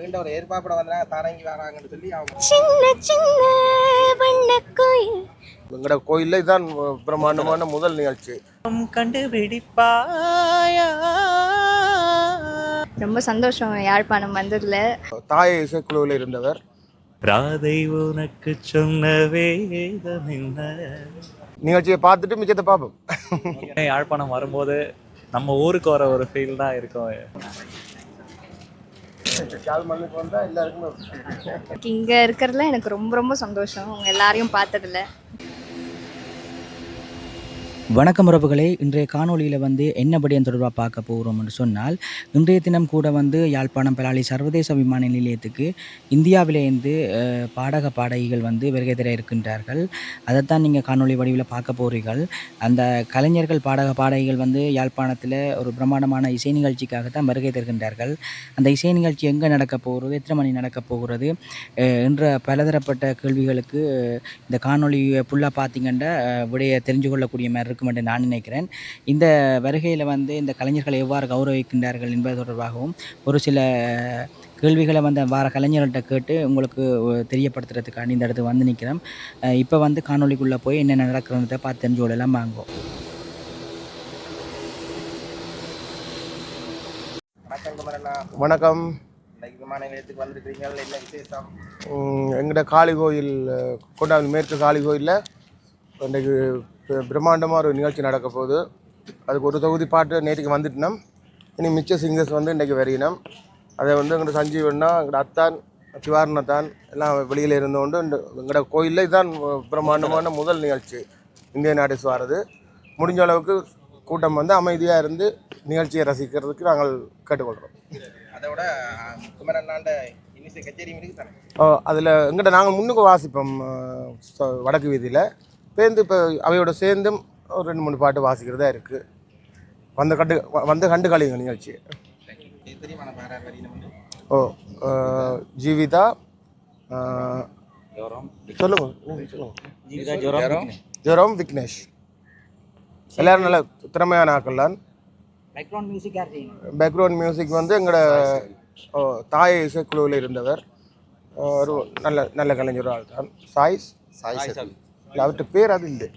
நீண்ட ஒரு ஏற்பாப்பட வந்தாங்க தரங்கி வராங்கன்னு சொல்லி அவங்க சின்ன சின்ன வண்ணக்கோயில். எங்களோட கோயிலில் இதுதான் பிரம்மாண்டமான முதல் நிகழ்ச்சி. கண்டுபிடிப்பாயா? ரொம்ப சந்தோஷம் யாழ்ப்பாணம் வந்ததுல. தாய இசைக்குழுவில் இருந்தவர். ராதை உனக்கு சொன்ன வேதம் என்ன? நிகழ்ச்சியை பார்த்துட்டு மிச்சத்தை பார்ப்போம். யாழ்ப்பாணம் வரும்போது நம்ம ஊருக்கு வர ஒரு ஃபீல் தான் இருக்கும். கால் மண்ணுக்கு வந்தால் எல்லாருக்குமே இங்க இருக்கிறதுல எனக்கு ரொம்ப ரொம்ப சந்தோஷம். உங்க எல்லாரையும் பார்த்ததுல. வணக்கம் உறவுகளே. இன்றைய காணொளியில் வந்து என்னபடியும் தொடர்பாக பார்க்க போகிறோம் என்று சொன்னால் இன்றைய தினம் கூட வந்து யாழ்ப்பாணம் பலாலி சர்வதேச விமான நிலையத்துக்கு இந்தியாவிலேருந்து பாடக பாடகிகள் வந்து வருகை தர இருக்கின்றார்கள். அதைத்தான் நீங்கள் காணொலி வடிவில் பார்க்க போகிறீர்கள் அந்த கலைஞர்கள் பாடக பாடகிகள் வந்து யாழ்ப்பாணத்தில் ஒரு பிரம்மாண்டமான இசை நிகழ்ச்சிக்காக தான் வருகை தருகின்றார்கள். அந்த இசை நிகழ்ச்சி எங்கே நடக்க போகிறது எத்தனை மணி நடக்க போகிறது என்ற பலதரப்பட்ட கேள்விகளுக்கு இந்த காணொலியை ஃபுல்லாக பார்த்தீங்கன்னா அஹ், விடைய தெரிஞ்சு கொள்ளக்கூடிய மாதிரி இருக்கும் என்று நான் நினைக்கிறேன். இந்த வருகையில் வந்து இந்த கலைஞர்களை எவ்வாறு கௌரவிக்கின்றார்கள் என்பது தொடர்பாகவும் ஒரு சில கேள்விகளை வந்து வார கலைஞர்கள்ட்ட கேட்டு உங்களுக்கு தெரியப்படுத்துறதுக்காண்டி இந்த இடத்துக்கு வந்து நிற்கிறேன் இப்போ வந்து காணொளிக்குள்ளே போய் என்னென்ன நடக்கிறத பார்த்து தெரிஞ்சு கொள்ளலாம். வாங்குவோம் வணக்கம். எங்கள்கிட்ட காளி கோயில் கொண்டாந்து மேற்கு காளி கோயிலில் இன்றைக்கு பி- பிரம்மாண்டமா ஒரு நிகழ்ச்சி நடக்க போகுது. அதுக்கு ஒரு தொகுதி பாட்டு நேற்றுக்கு வந்துட்டோம் இனி மிச்ச சிங்கர்ஸ் வந்து இன்றைக்கு வரையினோம் அதை வந்து எங்கள்கிட்ட சஞ்சீவண்ணா எங்களோட அத்தான் சிவாரணத்தான் எல்லாம் வெளியில் இருந்தோண்டு எங்களோட கோயிலில் இதுதான் பிரம்மாண்டமான முதல் நிகழ்ச்சி. இந்திய நாடு வாரது முடிஞ்ச அளவுக்கு கூட்டம் வந்து அமைதியாக இருந்து நிகழ்ச்சியை ரசிக்கிறதுக்கு நாங்கள் கேட்டுக்கொள்கிறோம் அதோட குமரண்ணாண்ட ஓ அதில் எங்கிட்ட நாங்கள் முன்னுக்கு வாசிப்போம் வடக்கு வீதியில். சேர்ந்து இப்போ அவையோட சேர்ந்தும் ஒரு ரெண்டு மூணு பாட்டு வாசிக்கிறதா இருக்குது வந்து கண்டு வந்து கண்டு கழியுங்க நிகழ்ச்சி. ஓ ஜீவிதா சொல்லுங்க ஜெரோம் விக்னேஷ். எல்லாரும் நல்ல திறமையான ஆக்கள் தான் பேக்ரவுண்ட் மியூசிக் பேக்ரவுண்ட் மியூசிக் வந்து எங்களோட ஓ, தாய இசைக்குழுவில் இருந்தவர். ஒரு நல்ல நல்ல கலைஞர் ஆள் தான் சாய்ஸ் இல்லை அவர்கிட்ட பேர் அது இல்லை.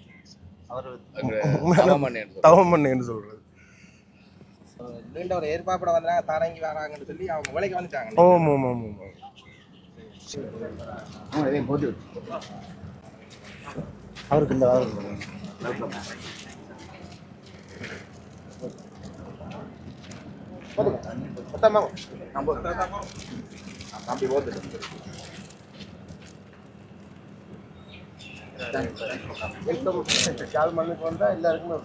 தவமன் என்று சொல்றது ஒரு ஏற்பாப்பட வந்தாங்க தரங்கி வராங்கன்னு சொல்லி அவங்க வேலைக்கு வந்துட்டாங்க. ஓம் ஓம் ஓம் ஓம் அவருக்கு இந்த கால் மண்ணுக்கு வந்தா எல்லாருக்குமே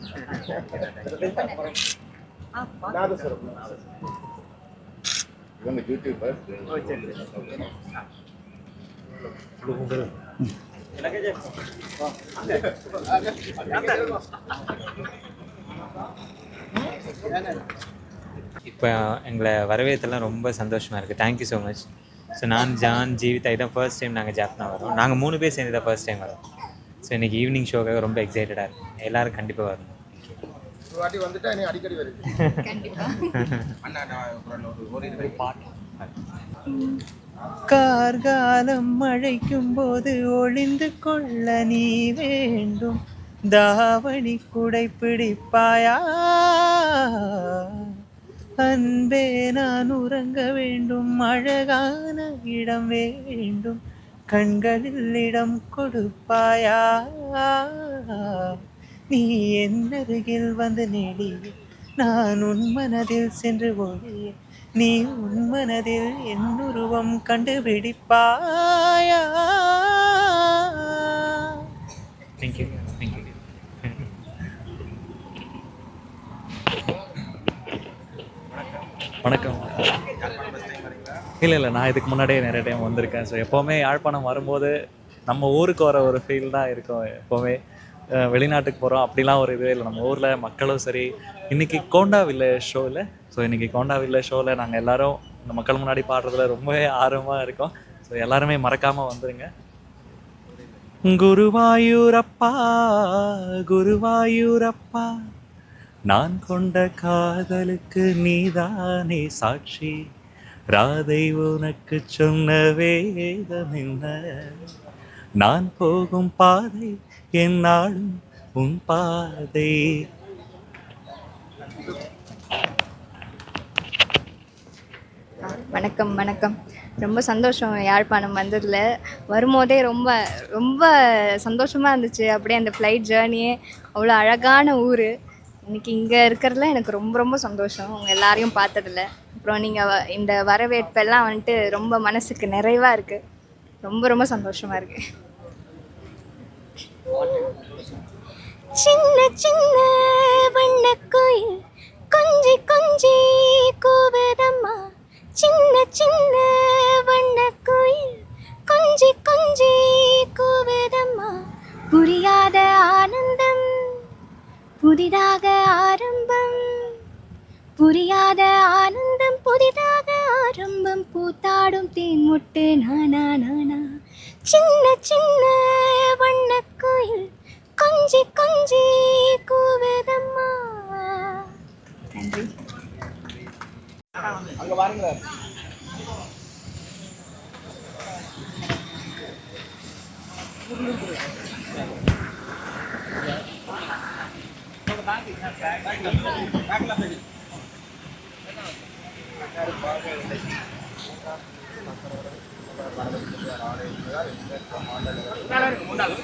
நாதஸ்வரம் இப்போ எங்களை வரவேற்றெல்லாம் ரொம்ப சந்தோஷமாக இருக்குது thank you so much so நான் ஜான் ஜீவிதா இதான் ஃபர்ஸ்ட் டைம் நாங்கள் ஜாப்னா வரோம். நாங்கள் மூணு பேர் சேர்ந்து தான் ஃபர்ஸ்ட் டைம் வரோம். ஸோ இன்றைக்கி ஈவினிங் ஷோக்காக ரொம்ப எக்ஸைட்டடாக இருக்கும் எல்லோரும் கண்டிப்பாக வரணும். ஒரு வாட்டி வந்துட்டா நீ அடிக்கடி வருது. கார்காலம் மழைக்கும் போது ஒளிந்து கொள்ள நீ வேண்டும். தாவணி குடை பிடிப்பாயா? அன்பே நான் உறங்க வேண்டும். அழகான இடம் வேண்டும். கண்களில் இடம் கொடுப்பாயா? நீ என் அருகில் வந்து நெடி நான் உன் மனதில் சென்று ஒழிய நீ உன் மனதில் என் உருவம் கண்டுபிடிப்பாயா தேங்க்யூ தேங்க்யூ வணக்கம். இல்லை இல்லை நான் இதுக்கு முன்னாடியே நிறைய டைம் வந்திருக்கேன். ஸோ எப்போவுமே யாழ்ப்பாணம் வரும்போது நம்ம ஊருக்கு வர ஒரு ஃபீல் தான் இருக்கும் எப்போவுமே. வெளிநாட்டுக்கு போகிறோம் அப்படிலாம் ஒரு இதுவே இல்லை. நம்ம ஊரில் மக்களும் சரி இன்றைக்கி கோண்டா வில்லேஜ் ஷோவில் ஸோ இன்றைக்கி கோண்டா வில்லேஜ் ஷோவில் நாங்கள் எல்லோரும் இந்த மக்கள் முன்னாடி பாடுறதுல ரொம்பவே ஆர்வமாக இருக்கோம். ஸோ எல்லாருமே மறக்காமல் வந்துடுங்க குருவாயூரப்பா குருவாயூரப்பா நான் கொண்ட காதலுக்கு நீதானே சாட்சி. ராதை உனக்கு சொன்ன வேதம் என்ன? நான் போகும் பாதை என்னாலும் உன் பாதை. வணக்கம் வணக்கம். ரொம்ப சந்தோஷம் யாழ்ப்பாணம் வந்ததில். வரும்போதே ரொம்ப ரொம்ப சந்தோஷமாக இருந்துச்சு. அப்படியே அந்த ஃப்ளைட் ஜேர்னியே அவ்வளோ அழகான ஊர். இன்னைக்கு இங்கே இருக்கிறதுல எனக்கு ரொம்ப ரொம்ப சந்தோஷம். உங்கள் எல்லாரையும் பார்த்ததில்ல அப்புறம் நீங்கள் இந்த வரவேற்பெல்லாம் வந்துட்டு ரொம்ப மனசுக்கு நிறைவாக இருக்குது ரொம்ப ரொம்ப சந்தோஷமாக இருக்குது சின்ன சின்ன வண்ணக்குயில் கொஞ்சி கொஞ்சி கூவதம்மா. சின்ன சின்ன வண்ணக்குயில் கொஞ்சி கொஞ்சி கூவதம்மா. புரியாத ஆனந்தம் புதிதாக ஆரம்பம். புரியாத ஆனந்தம். புதிதாக ஆரம்பம் பூத்தாடும் தேன்முட்டு. நானா நானா சின்ன சின்ன வண்ணக்குயில் கொஞ்சி கொஞ்சி கூவதம்மா. நன்றி அங்க பாருங்க. முன்னாள்